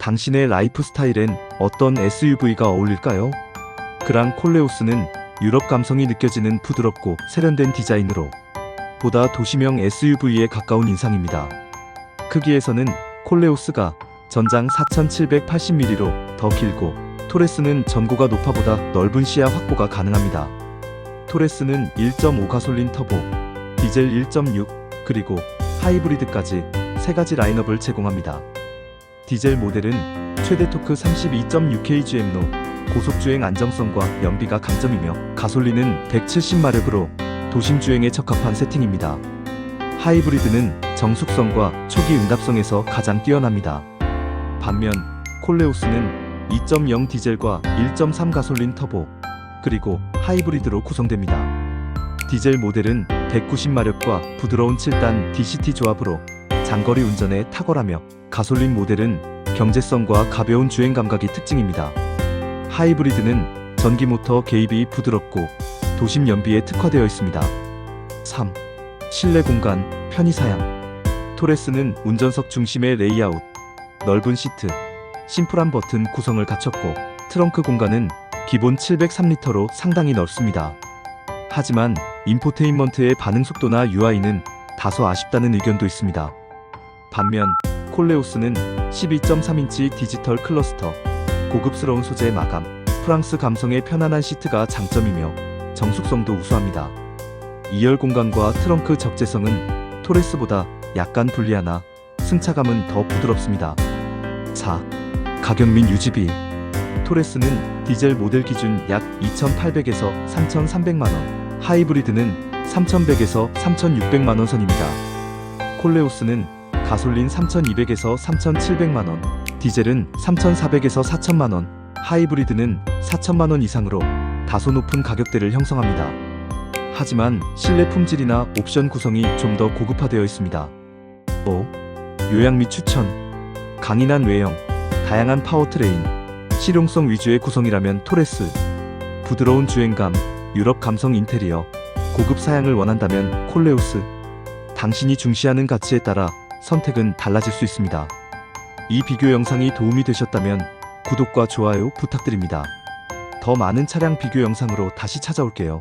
당신의 라이프 스타일엔 어떤 SUV가 어울릴까요? 그랑 콜레오스는 유럽 감성이 느껴지는 부드럽고 세련된 디자인으로 보다 도시명 SUV에 가까운 인상입니다. 크기에서는 콜레오스가 전장 4780mm로 더 길고 토레스는 전고가 높아보다 넓은 시야 확보가 가능합니다. 토레스는 1.5 가솔린 터보, 디젤 1.6, 그리고 하이브리드까지 세 가지 라인업을 제공합니다. 디젤 모델은 최대 토크 32.6kgm로 고속주행 안정성과 연비가 강점이며 가솔린은 170마력으로 도심 주행에 적합한 세팅입니다. 하이브리드는 정숙성과 초기 응답성에서 가장 뛰어납니다. 반면 콜레오스는 2.0 디젤과 1.3 가솔린 터보, 그리고 하이브리드로 구성됩니다. 디젤 모델은 190마력과 부드러운 7단 DCT 조합으로 장거리 운전에 탁월하며 가솔린 모델은 경제성과 가벼운 주행 감각이 특징입니다. 하이브리드는 전기 모터 개입이 부드럽고 도심 연비에 특화되어 있습니다. 3. 실내 공간, 편의 사양. 토레스는 운전석 중심의 레이아웃, 넓은 시트, 심플한 버튼 구성을 갖췄고 트렁크 공간은 기본 703리터로 상당히 넓습니다. 하지만 인포테인먼트의 반응 속도나 UI는 다소 아쉽다는 의견도 있습니다. 반면 콜레오스는 12.3인치 디지털 클러스터, 고급스러운 소재 마감, 프랑스 감성의 편안한 시트가 장점이며 정숙성도 우수합니다. 2열 공간과 트렁크 적재성은 토레스보다 약간 불리하나 승차감은 더 부드럽습니다. 4. 가격 및 유지비 토레스는 디젤 모델 기준 약 2,800에서 3,300만원, 하이브리드는 3,100에서 3,600만원 선입니다. 콜레오스는 가솔린 3,200에서 3,700만 원, 디젤은 3,400에서 4,000만 원, 하이브리드는 4,000만 원 이상으로 다소 높은 가격대를 형성합니다. 하지만 실내 품질이나 옵션 구성이 좀 더 고급화되어 있습니다. 5. 요약 및 추천 강인한 외형, 다양한 파워트레인, 실용성 위주의 구성이라면 토레스, 부드러운 주행감, 유럽 감성 인테리어, 고급 사양을 원한다면 콜레오스, 당신이 중시하는 가치에 따라 선택은 달라질 수 있습니다. 이 비교 영상이 도움이 되셨다면 구독과 좋아요 부탁드립니다. 더 많은 차량 비교 영상으로 다시 찾아올게요.